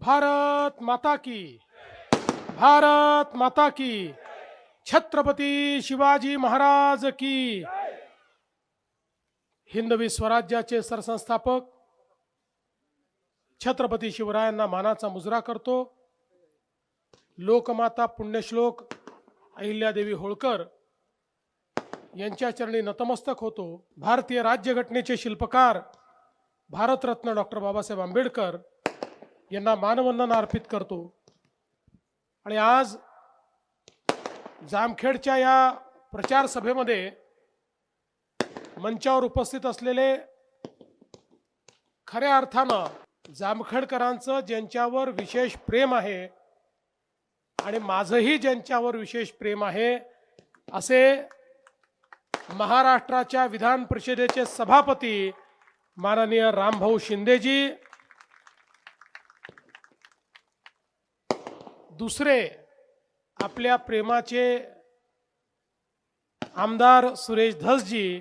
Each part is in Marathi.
भारत माता की। भारत माता की। छत्रपती शिवाजी महाराज की। हिंदवी स्वराज्याचे सरसंस्थापक छत्रपती शिवरायांना मानाचा मुजरा करतो. लोकमाता पुण्यश्लोक अहिल्यादेवी होळकर यांच्या चरणी नतमस्तक होतो. भारतीय राज्यघटनेचे शिल्पकार भारतरत्न डॉक्टर बाबासाहेब आंबेडकर यांना मानवंदना अर्पित करतो. आणि आज जामखेडच्या या प्रचार सभेमध्ये मंचावर उपस्थित असलेले खऱ्या अर्थानं जामखेडकरांचं ज्यांच्यावर विशेष प्रेम आहे आणि माझंही ज्यांच्यावर विशेष प्रेम आहे असे महाराष्ट्राच्या विधान परिषदेचे सभापती माननीय रामभाऊ शिंदेजी दुसरे आपल्या प्रेमाचे आमदार सुरेश धसजी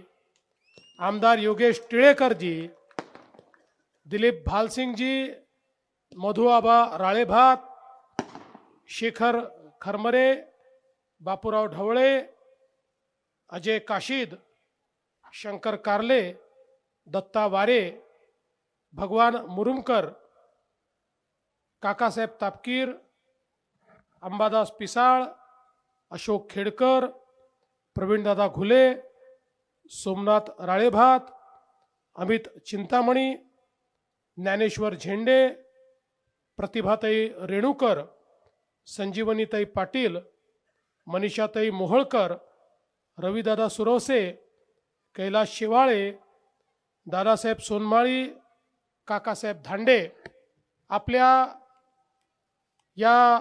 आमदार योगेश टिळेकरजी दिलीप भालसिंगजी मधुआबा राळेभात शेखर खरमरे बापूराव ढवळे अजय काशीद शंकर कार्ले दत्ता वारे भगवान मुरुमकर काकासाहेब तापकीर अंबादास पिसाळ अशोक खेडकर प्रवीणदादा घुले सोमनाथ राळेभात अमित चिंतामणी ज्ञानेश्वर झेंडे प्रतिभाताई रेणुकर संजीवनीताई पाटील मनीषाताई मोहोळकर रविदादा सुरवसे कैलास शिवाळे दादासाहेब सोनमाळी काकासाहेब धांडे. आपल्या या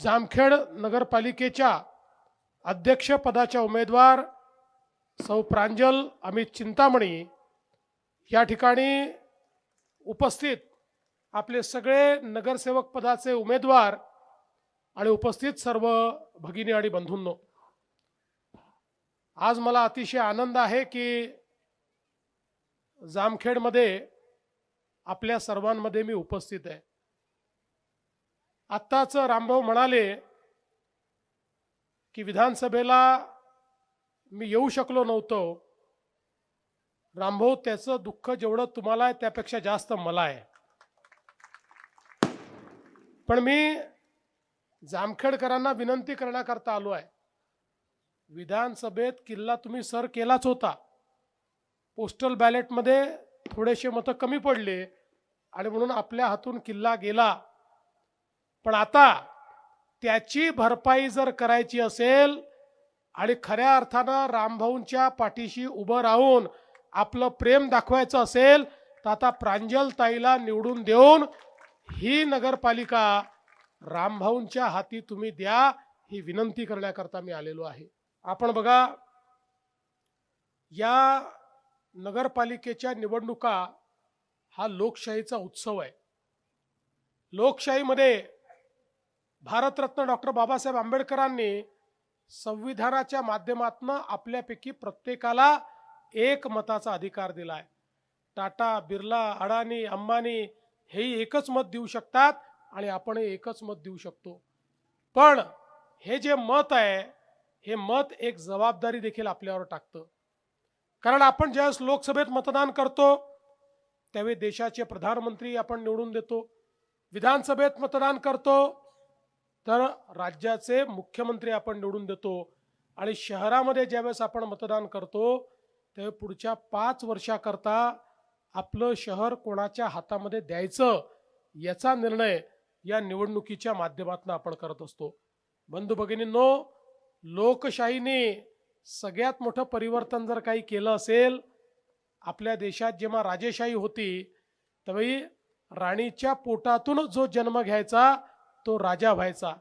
जामखेड नगरपालिकेच्या अध्यक्षपदाच्या उमेदवार सौ प्रांजल अमित चिंतामणी या ठिकाणी उपस्थित आपले सगळे नगरसेवक पदाचे उमेदवार आणि उपस्थित सर्व भगिनी आणि बंधूंनो. आज मला अतिशय आनंद आहे की जामखेडमध्ये आपल्या सर्वांमध्ये मी उपस्थित आहे. आत्ताच रामभाऊ म्हणाले की विधानसभेला मी येऊ शकलो नव्हतो. रामभाऊ त्याचं दुःख जेवढं तुम्हाला आहे त्यापेक्षा जास्त मला आहे. पण मी जामखेडकरांना विनंती करण्याकरता आलो आहे. विधानसभेत किल्ला तुम्ही सर केलाच होता. पोस्टल बॅलेटमध्ये थोडेसे मतं कमी पडले आणि म्हणून आपल्या हातून किल्ला गेला. पण आता त्याची भरपाई जर करायची असेल आणि खऱ्या अर्थानं रामभाऊंच्या पाठीशी उभं राहून आपलं प्रेम दाखवायचं असेल तर आता प्रांजल ताईला निवडून देऊन ही नगरपालिका रामभाऊंच्या हाती तुम्ही द्या ही विनंती करण्याकरता मी आलेलो आहे. आपण बघा या नगरपालिकेच्या निवडणुका हा लोकशाहीचा उत्सव आहे. लोकशाहीमध्ये भारतरत्न डॉक्टर बाबासाहेब आंबेडकरांनी संविधानाच्या माध्यमातून आपल्यापैकी प्रत्येकाला एक मताचा अधिकार दिला आहे टाटा बिर्ला अडाणी अंबानी हेही एकच मत देऊ शकतात आणि आपण एकच मत देऊ शकतो. पण हे जे मत आहे हे मत एक जबाबदारी देखील आपल्यावर टाकतं. कारण आपण ज्यावेळेस लोकसभेत मतदान करतो त्यावेळी देशाचे प्रधानमंत्री आपण निवडून देतो विधानसभेत मतदान करतो तर राज्याचे मुख्यमंत्री आपण निवडून देतो आणि शहरामध्ये ज्यावेळेस आपण मतदान करतो त्यावेळी पुढच्या पाच वर्षाकरता आपलं शहर कोणाच्या हातामध्ये द्यायचं याचा निर्णय या निवडणुकीच्या माध्यमातून आपण करत असतो. बंधू भगिनींनो लोकशाहीने सगळ्यात मोठं परिवर्तन जर काही केलं असेल आपल्या देशात जेव्हा राजेशाही होती त्यावेळी राणीच्या पोटातून जो जन्म घ्यायचा तो राजा व्हायचा.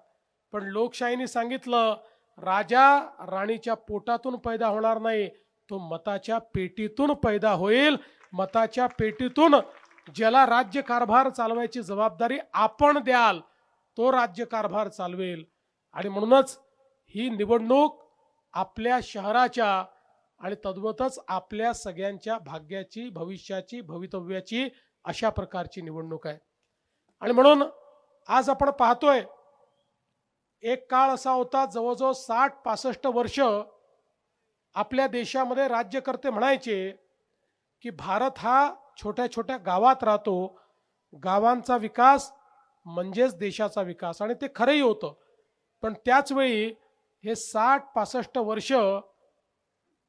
पण लोकशाहीने सांगितलं राजा राणीच्या पोटातून पैदा होणार नाही तो मताच्या पेटीतून पैदा होईल. मताच्या पेटीतून ज्याला राज्य कारभार चालवायची जबाबदारी आपण द्याल तो राज्य कारभार चालवेल. आणि म्हणूनच ही निवडणूक आपल्या शहराच्या आणि तद्वतच आपल्या सगळ्यांच्या भाग्याची भविष्याची भवितव्याची अशा प्रकारची निवडणूक आहे. आणि म्हणून आज आपण पाहतोय एक काळ असा होता जवळजवळ साठ पासष्ट वर्ष आपल्या देशामध्ये राज्यकर्ते म्हणायचे की भारत हा छोट्या छोट्या गावात राहतो. गावांचा विकास म्हणजेच देशाचा विकास. आणि ते खरंही होतं. पण त्याच वेळी हे साठ पासष्ट वर्ष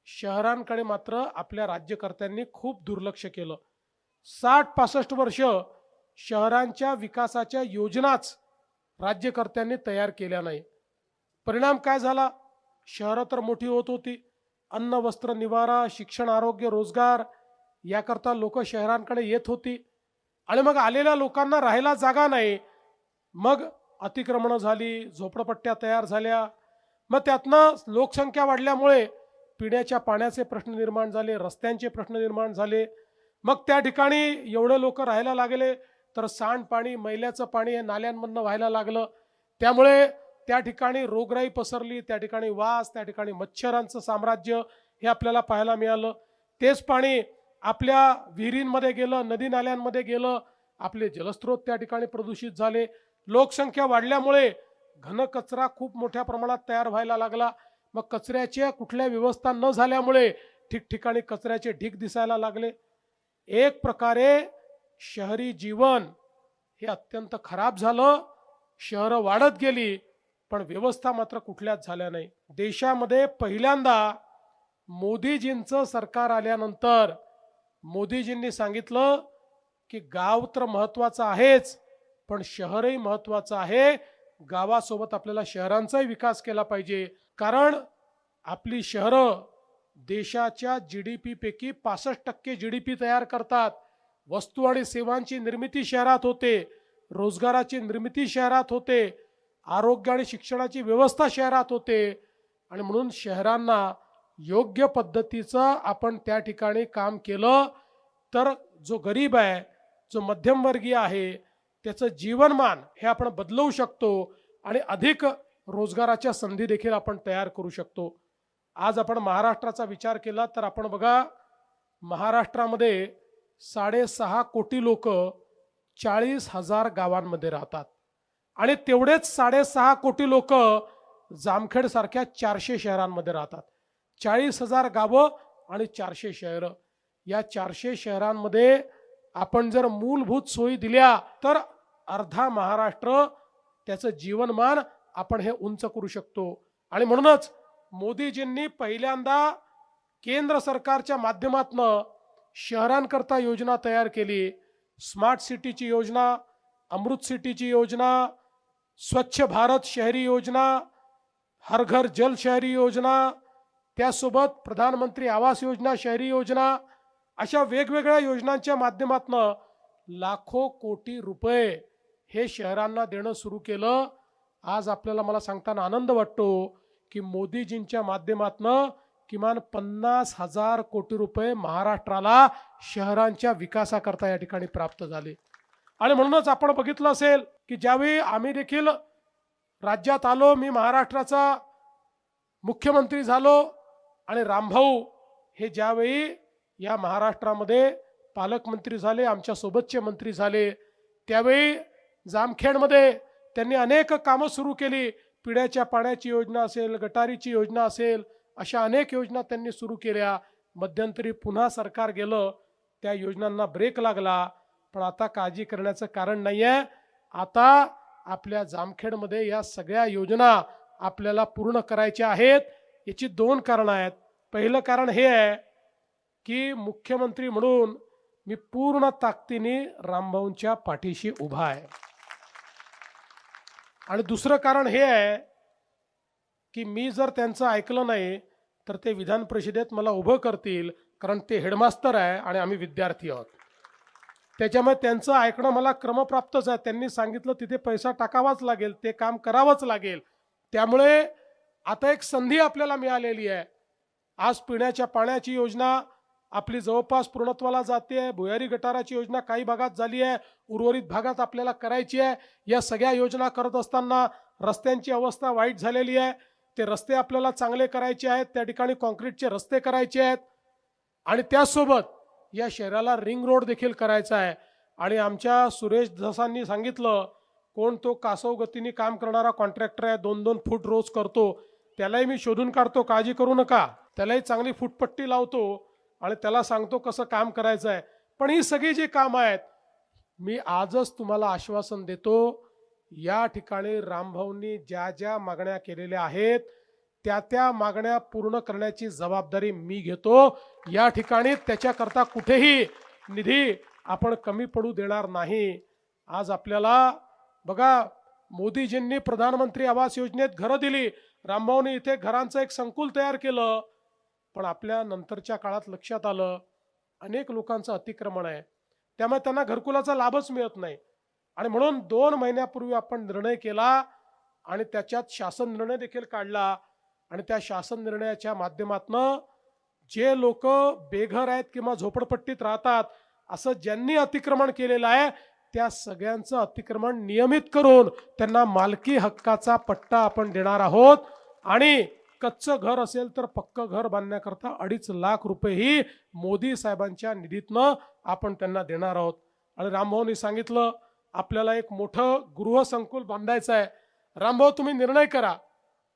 शहरांकडे मात्र आपल्या राज्यकर्त्यांनी खूप दुर्लक्ष केलं. साठ पासष्ट वर्ष शहरांच्या विकासाच्या योजनाच राज्यकर्त्यांनी तयार केल्या नाही. परिणाम काय झाला? शहरं तर मोठी होत होती. अन्न वस्त्र निवारा शिक्षण आरोग्य रोजगार याकरता लोक शहरांकडे येत होती. आणि मग आलेल्या लोकांना राहायला जागा नाही. मग अतिक्रमणं झाली झोपडपट्ट्या तयार झाल्या. मग त्यातनं लोकसंख्या वाढल्यामुळे पिण्याच्या पाण्याचे प्रश्न निर्माण झाले रस्त्यांचे प्रश्न निर्माण झाले. मग त्या ठिकाणी एवढे लोक राहायला लागले. तर सांडपाणी मैल्याचं पाणी हे नाल्यांमधनं व्हायला लागलं. त्यामुळे त्या ठिकाणी रोगराई पसरली त्या ठिकाणी वास त्या ठिकाणी मच्छरांचं साम्राज्य हे आपल्याला पाहायला मिळालं. तेच पाणी आपल्या विहिरींमध्ये गेलं नदी नाल्यांमध्ये गेलं. आपले जलस्रोत त्या ठिकाणी प्रदूषित झाले. लोकसंख्या वाढल्यामुळे घनकचरा खूप मोठ्या प्रमाणात तयार व्हायला लागला. मग कचऱ्याच्या कुठल्या व्यवस्था न झाल्यामुळे ठिकठिकाणी कचऱ्याचे ढीक दिसायला लागले. एक प्रकारे शहरी जीवन हे अत्यंत खराब झालं. शहरं वाढत गेली पण व्यवस्था मात्र कुठल्याच झाल्या नाही. देशामध्ये पहिल्यांदा मोदीजींचं सरकार आल्यानंतर मोदीजींनी सांगितलं की गाव तर महत्वाचं आहेच पण शहरही महत्वाचं आहे. गावासोबत आपल्याला शहरांचाही विकास केला पाहिजे. कारण आपली शहरं देशाच्या जी डी पीपैकी पासष्ट टक्के जी डी पी तयार करतात. वस्तू आणि सेवांची निर्मिती शहरात होते रोजगाराची निर्मिती शहरात होते आरोग्य आणि शिक्षणाची व्यवस्था शहरात होते आणि म्हणून शहरांना योग्य पद्धतीचं आपण त्या ठिकाणी काम केलं तर जो गरीब आहे जो मध्यमवर्गीय आहे त्याचं जीवनमान हे आपण बदलवू शकतो आणि अधिक रोजगाराच्या संधी देखील आपण तयार करू शकतो. आज आपण महाराष्ट्राचा विचार केला तर आपण बघा महाराष्ट्रामध्ये साडेसहा कोटी लोक चाळीस हजार गावांमध्ये राहतात. आणि तेवढेच साडेसहा कोटी लोक जामखेड सारख्या चारशे शहरांमध्ये राहतात. चाळीस हजार गावं आणि चारशे शहरं. या चारशे शहरांमध्ये आपण जर मूलभूत सोयी दिल्या तर अर्धा महाराष्ट्र त्याचं जीवनमान आपण हे उंच करू शकतो. आणि म्हणूनच मोदीजींनी पहिल्यांदा केंद्र सरकारच्या माध्यमातनं शहरांकरता योजना तयार केली. स्मार्ट सिटीची योजना अमृत सिटीची योजना स्वच्छ भारत शहरी योजना हर घर जल शहरी योजना त्यासोबत प्रधानमंत्री आवास योजना शहरी योजना अशा वेगवेगळ्या योजनांच्या माध्यमातनं लाखो कोटी रुपये हे शहरांना देणं सुरू केलं. आज आपल्याला मला सांगताना आनंद वाटतो की मोदीजींच्या माध्यमातनं किमान पन्नास हजार कोटी रुपये महाराष्ट्राला शहरांच्या विकासाकरता या ठिकाणी प्राप्त झाले. आणि म्हणूनच आपण बघितलं असेल की ज्यावेळी आम्ही देखील राज्यात आलो मी महाराष्ट्राचा मुख्यमंत्री झालो आणि रामभाऊ हे ज्यावेळी या महाराष्ट्रामध्ये पालकमंत्री झाले आमच्या सोबतचे मंत्री झाले त्यावेळी जामखेडमध्ये त्यांनी अनेक कामं सुरू केली. पिण्याच्या पाण्याची योजना असेल गटारीची योजना असेल अशा अनेक योजना त्यांनी सुरू केल्या. मध्यंतरी पुन्हा सरकार गेलं त्या योजनांना ब्रेक लागला. पण आता काळजी करण्याचं कारण नाही आहे आता आपल्या जामखेडमध्ये या सगळ्या योजना आपल्याला पूर्ण करायच्या आहेत याची दोन कारणं आहेत. पहिलं कारण हे आहे की मुख्यमंत्री म्हणून मी पूर्ण ताकदीने रामभाऊंच्या पाठीशी उभा आहे. आणि दुसरं कारण हे आहे की मी जर त्यांचं ऐकलं नाही तर ते विधान परिषदेत मला उभं करतील कारण ते हेडमास्तर आहे आणि आम्ही विद्यार्थी आहोत. त्याच्यामुळे त्यांचं ऐकणं मला क्रमप्राप्तच आहे. त्यांनी सांगितलं तिथे पैसा टाकावाच लागेल ते काम करावंच लागेल. त्यामुळे आता एक संधी आपल्याला मिळालेली आहे. आज पिण्याच्या पाण्याची योजना आपली जवळपास पूर्णत्वाला जाते. आहे भुयारी गटाराची योजना काही भागात झाली आहे. उर्वरित भागात आपल्याला करायची आहे. या सगळ्या योजना करत असताना रस्त्यांची अवस्था वाईट झालेली आहे. ते रस्ते आपल्याला चांगले करायचे आहेत त्या ठिकाणी कॉन्क्रीटचे रस्ते करायचे आहेत. आणि त्याचसोबत या शहराला रिंग रोड देखील करायचा आहे. आणि आमच्या सुरेश धसांनी सांगितलं कोण तो कासव गतीने काम करणारा कॉन्ट्रॅक्टर आहे दोन दोन फूट रोज करतो. त्यालाही मी शोधून काढतो काळजी करू नका. त्यालाही चांगली फुटपट्टी लावतो आणि त्याला सांगतो कसं काम करायचं आहे. पण ही सगळी जी काम आहेत मी आजच तुम्हाला आश्वासन देतो या ठिकाणी रामभाऊंनी ज्या ज्या मागण्या केलेल्या आहेत त्या त्या मागण्या पूर्ण करण्याची जबाबदारी मी घेतो. या ठिकाणी त्याच्याकरता कुठेही निधी आपण कमी पडू देणार नाही. आज आपल्याला बघा मोदीजींनी प्रधानमंत्री आवास योजनेत घरं दिली. रामभाऊने इथे घरांचं एक संकुल तयार केलं. पण आपल्या नंतरच्या काळात लक्षात आलं अनेक लोकांचं अतिक्रमण आहे. त्यामुळे त्यांना घरकुलाचा लाभच मिळत नाही. आणि म्हणून दोन महिन्यापूर्वी आपण निर्णय केला आणि त्याच्यात शासन निर्णय देखील काढला. आणि त्या शासन निर्णयाच्या माध्यमातनं जे लोक बेघर आहेत किंवा झोपडपट्टीत राहतात असं ज्यांनी अतिक्रमण केलेलं आहे त्या सगळ्यांचं अतिक्रमण नियमित करून त्यांना मालकी हक्काचा पट्टा आपण देणार आहोत. आणि कच्चं घर असेल तर पक्क घर बांधण्याकरता अडीच लाख रुपयेही मोदी साहेबांच्या निधीतनं आपण त्यांना देणार आहोत. आणि रामभाऊनी सांगितलं आपल्याला एक मोठं गृहसंकुल बांधायचं आहे. रामभाऊ तुम्ही निर्णय करा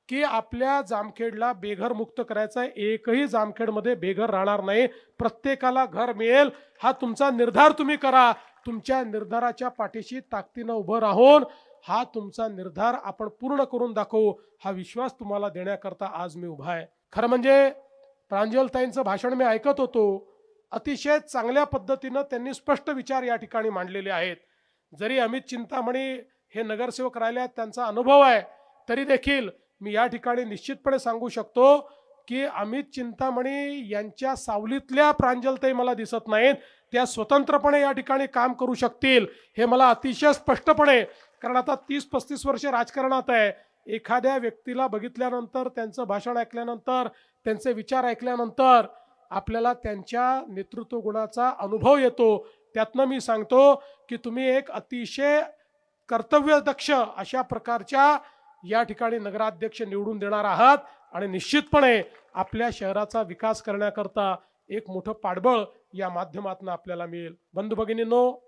की आपल्या जामखेडला बेघर मुक्त करायचं आहे. एकही जामखेडमध्ये बेघर राहणार नाही. प्रत्येकाला घर मिळेल. हा तुमचा निर्धार तुम्ही करा. तुमच्या निर्धाराच्या पाठीशी ताकदीनं उभं राहून हा तुमचा निर्धार आपण पूर्ण करून दाखवू. हा विश्वास तुम्हाला देण्याकरता आज मी उभा आहे. खरं म्हणजे प्रांजलताईंचं भाषण मी ऐकत होतो. अतिशय चांगल्या पद्धतीनं त्यांनी स्पष्ट विचार या ठिकाणी मांडलेले आहेत. जरी अमित चिंतामणी हे नगरसेवक राहिले आहेत त्यांचा अनुभव आहे तरी देखील मी या ठिकाणी निश्चितपणे सांगू शकतो की अमित चिंतामणी यांच्या सावलीतल्या प्रांजलताही मला दिसत नाहीत. त्या स्वतंत्रपणे या ठिकाणी काम करू शकतील हे मला अतिशय स्पष्टपणे कारण आता तीस पस्तीस वर्ष राजकारणात आहे. एखाद्या व्यक्तीला बघितल्यानंतर त्यांचं भाषण ऐकल्यानंतर त्यांचे विचार ऐकल्यानंतर आपल्याला त्यांच्या नेतृत्व गुणाचा अनुभव येतो. त्यातनं मी सांगतो की तुम्ही एक अतिशय कर्तव्यदक्ष अशा प्रकारच्या या ठिकाणी नगराध्यक्ष निवडून देणार आहात आणि निश्चितपणे आपल्या शहराचा विकास करण्याकरता एक मोठं पाठबळ या माध्यमातून आपल्याला मिळेल. बंधू भगिनींनो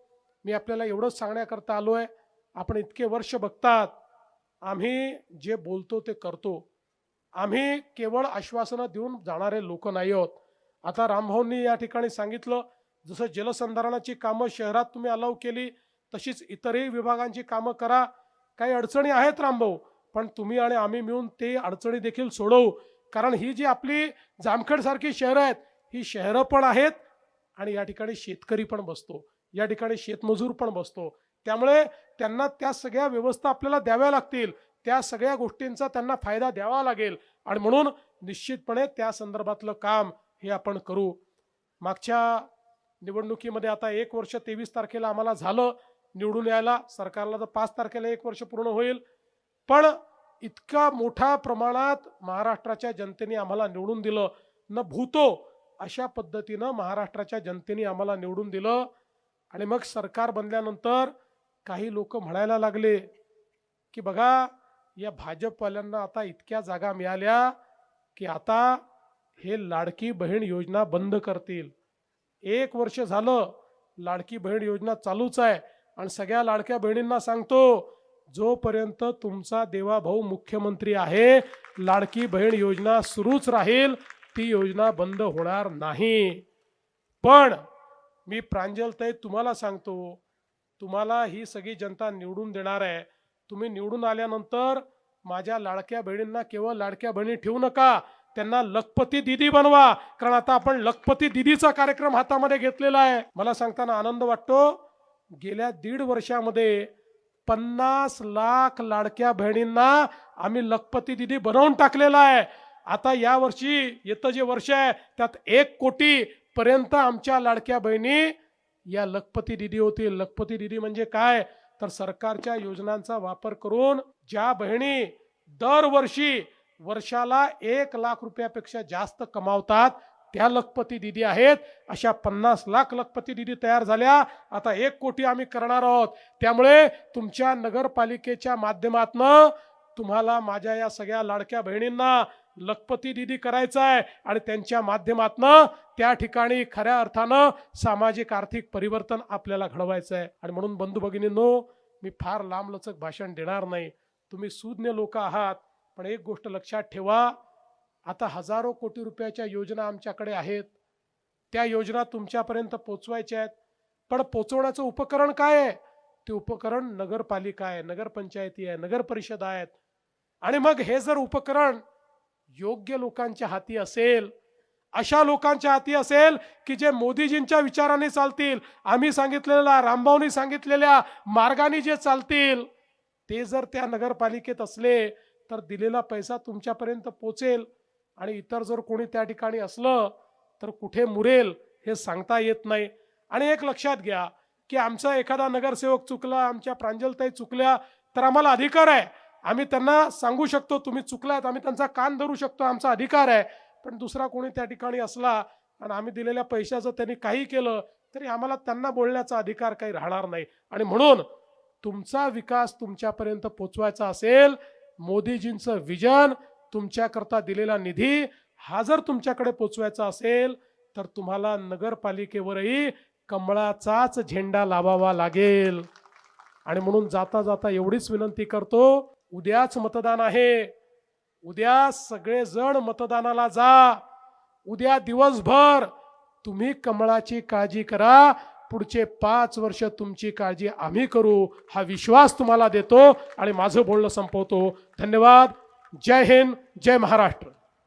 मी आपल्याला एवढंच सांगण्याकरता आलो आहे आपण इतके वर्ष बघतात. आम्ही जे बोलतो ते करतो. आम्ही केवळ आश्वासनं देऊन जाणारे लोक नाही आहोत. आता रामभाऊंनी या ठिकाणी सांगितलं जसं जलसंधारणाची कामं शहरात तुम्ही अलाव केली तशीच इतरही विभागांची कामं करा. काही अडचणी आहेत रामभाऊ पण तुम्ही आणि आम्ही मिळून ते अडचणी देखील सोडवू. कारण ही जी आपली जामखेडसारखी शहरं आहेत ही शहरं पण आहेत आणि या ठिकाणी शेतकरी पण बसतो. या ठिकाणी शेतमजूर पण बसतो. त्यामुळे त्यांना त्या सगळ्या व्यवस्था आपल्याला द्याव्या लागतील. त्या सगळ्या गोष्टींचा त्यांना फायदा द्यावा लागेल. आणि म्हणून निश्चितपणे त्या संदर्भातलं काम हे आपण करू. मागच्या निवडणुकीमध्ये आता एक वर्ष तेवीस तारखेला आम्हाला झालं निवडून यायला. सरकारला तर पाच तारखेला एक वर्ष पूर्ण होईल. पण इतका मोठ्या प्रमाणात महाराष्ट्राच्या जनतेने आम्हाला निवडून दिलं. न भूतो अशा पद्धतीनं महाराष्ट्राच्या जनतेने आम्हाला निवडून दिलं. आणि मग सरकार बनल्यानंतर काही लोक म्हणायला लागले की बघा या भाजपवाल्यांना आता इतक्या जागा मिळाल्या की आता हे लाडकी बहीण योजना बंद करतील. एक वर्ष झालं लाडकी बहीण योजना चालूच आहे. आणि सगळ्या लाडक्या बहिणींना सांगतो जोपर्यंत तुमचा देवाभाऊ मुख्यमंत्री आहे लाडकी बहीण योजना सुरूच राहील ती योजना बंद होणार नाही. पण मी प्रांजलताई तुम्हाला सांगतो तुम्हाला ही सगळी जनता निवडून देणार आहे. तुम्ही निवडून आल्यानंतर माझ्या लाडक्या बहिणींना केवळ लाडक्या बहिणी ठेवू नका त्यांना लखपती दिदी बनवा. कारण आता आपण लखपती दिदीचा कार्यक्रम हातामध्ये घेतलेला आहे. मला सांगताना आनंद वाटतो. गेल्या दीड वर्षामध्ये पन्नास लाख लाडक्या बहिणींना आम्ही लखपती दिदी बनवून टाकलेला आहे. आता या वर्षी येतं जे वर्ष आहे त्यात एक कोटी पर्यंत आमच्या लाडक्या बहिणी या लखपती दिदी होतील. लखपती दिदी म्हणजे काय? तर सरकारच्या योजनांचा वापर करून ज्या बहिणी दरवर्षी वर्षाला एक लाख रुपयापेक्षा जास्त कमावतात. त्या लखपती दिदी आहेत. अशा पन्नास लाख लखपती दिदी तयार झाल्या. आता एक कोटी आम्ही करणार आहोत. त्यामुळे तुमच्या नगरपालिकेच्या माध्यमातनं तुम्हाला माझ्या या सगळ्या लाडक्या बहिणींना लखपती दिदी करायचं आहे आणि त्यांच्या माध्यमातनं त्या ठिकाणी खऱ्या अर्थानं सामाजिक आर्थिक परिवर्तन आपल्याला घडवायचं आहे आणि म्हणून बंधू भगिनींनो मी फार लांबलचक भाषण देणार नाही. तुम्ही सुज्ञ लोक आहात. पण एक गोष्ट लक्षात ठेवा आता हजारो कोटी रुपयाच्या योजना आमच्याकडे आहेत. त्या योजना तुमच्यापर्यंत पोचवायच्या आहेत. पण पोचवण्याचं उपकरण काय आहे? ते उपकरण नगरपालिका आहे नगरपंचायती आहे नगर परिषद आहेत. आणि मग हे जर उपकरण योग्य लोकांच्या हाती असेल अशा लोकांच्या हाती असेल की जे मोदीजींच्या विचाराने चालतील आम्ही सांगितलेल्या रामभाऊनी सांगितलेल्या मार्गाने जे चालतील ते जर त्या नगरपालिकेत असले तर दिलेला पैसा तुमच्यापर्यंत पोचेल. आणि इतर जर कोणी त्या ठिकाणी असलं तर कुठे मुरेल हे सांगता येत नाही. आणि एक लक्षात घ्या की आमचा एखादा नगरसेवक चुकला आमच्या प्रांजलताई चुकल्या तर आम्हाला अधिकार आहे. आम्ही त्यांना सांगू शकतो तुम्ही चुकलात आम्ही त्यांचा कान धरू शकतो आमचा अधिकार आहे. पण दुसरा कोणी त्या ठिकाणी असला आणि आम्ही दिलेल्या पैशाचं त्यांनी काही केलं तरी आम्हाला त्यांना बोलण्याचा अधिकार काही राहणार नाही. आणि म्हणून तुमचा विकास तुमच्यापर्यंत पोचवायचा असेल मोदीजींचं विजन तुमच्याकरता दिलेला निधी हा जर तुमच्याकडे पोचवायचा असेल तर तुम्हाला नगरपालिकेवरही कमळाचाच झेंडा लावावा लागेल. आणि म्हणून जाता जाता एवढीच विनंती करतो उद्याच मतदान आहे. उद्या सगळेजण मतदानाला जा. उद्या दिवसभर तुम्ही कमळाची काळजी करा. पुढचे पाच वर्ष तुमची काळजी आम्ही करू. हा विश्वास तुम्हाला देतो आणि माझं बोलणं संपवतो. धन्यवाद. जय हिंद. जय महाराष्ट्र.